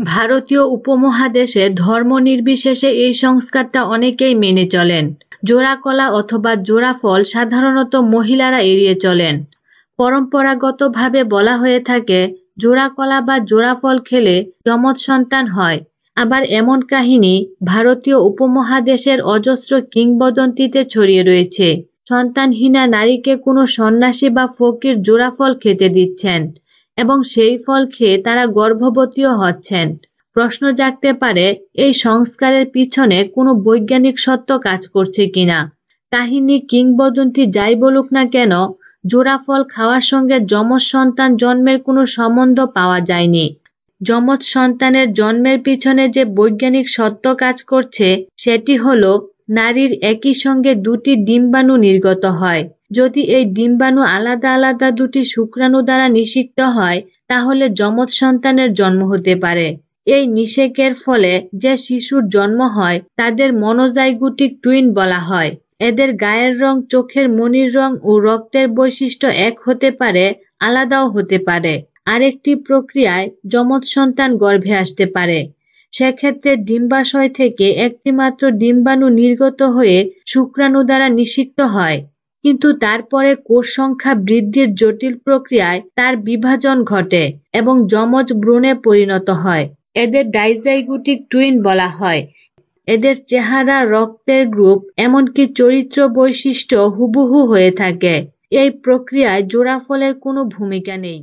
ভারতীয় উপমহাদেশে ধর্ম নির্বিশেষে এই সংস্কারটা অনেকেই মেনে চলেন। জোড়া কলা অথবা জোড়া ফল সাধারণত মহিলারা এড়িয়ে চলেন। পরম্পরাগতভাবে বলা হয়ে থাকে, জোড়া কলা বা জোড়া ফল খেলে যমজ সন্তান হয়। আবার এমন কাহিনী ভারতীয় উপমহাদেশের অজস্র কিংবদন্তিতে ছড়িয়ে রয়েছে। সন্তানহীনা নারীকে কোনো সন্ন্যাসী বা ফকির জোড়া ফল খেতে দিচ্ছেন। এবং সেই ফল খেয়ে তারা গর্ভবতীও হচ্ছেন। প্রশ্ন জাগতে পারে, এই সংস্কারের পিছনে কোনো বৈজ্ঞানিক সত্য কাজ করছে কিনা? কাহিনী কিংবদন্তি যাই বলুক না কেন, জোড়া ফল খাওয়ার সঙ্গে যমজ সন্তান জন্মের কোনো সম্বন্ধ পাওয়া যায়নি। যমজ সন্তানের জন্মের পিছনে যে বৈজ্ঞানিক সত্য কাজ করছে, সেটি হলো নারীর একই সঙ্গে দুটি ডিম্বাণু নির্গত হয়। যদি এই ডিম্বাণু আলাদা আলাদা দুটি শুক্রাণু দ্বারা নিষিক্ত হয়, তাহলে যমজ সন্তানের জন্ম হতে পারে। এই নিষেকের ফলে যে শিশুর জন্ম হয়, তাদের মনোজাইগুটিক টুইন বলা হয়। এদের গায়ের রং, চোখের মনির রং ও রক্তের বৈশিষ্ট্য এক হতে পারে, আলাদাও হতে পারে। আরেকটি প্রক্রিয়ায় যমজ সন্তান গর্ভে আসতে পারে। সেক্ষেত্রে ডিম্বাশয় থেকে একটিমাত্র ডিম্বাণু নির্গত হয়ে শুক্রাণু দ্বারা নিষিক্ত হয়। কিন্তু তারপরে কোষ সংখ্যা বৃদ্ধির জটিল প্রক্রিয়ায় তার বিভাজন ঘটে এবং যমজ ব্রণে পরিণত হয়। এদের ডাইজাইগুটিক টুইন বলা হয়। এদের চেহারা, রক্তের গ্রুপ, এমনকি চরিত্র বৈশিষ্ট্য হুবহু হয়ে থাকে। এই প্রক্রিয়ায় জোড়া ফলের কোনো ভূমিকা নেই।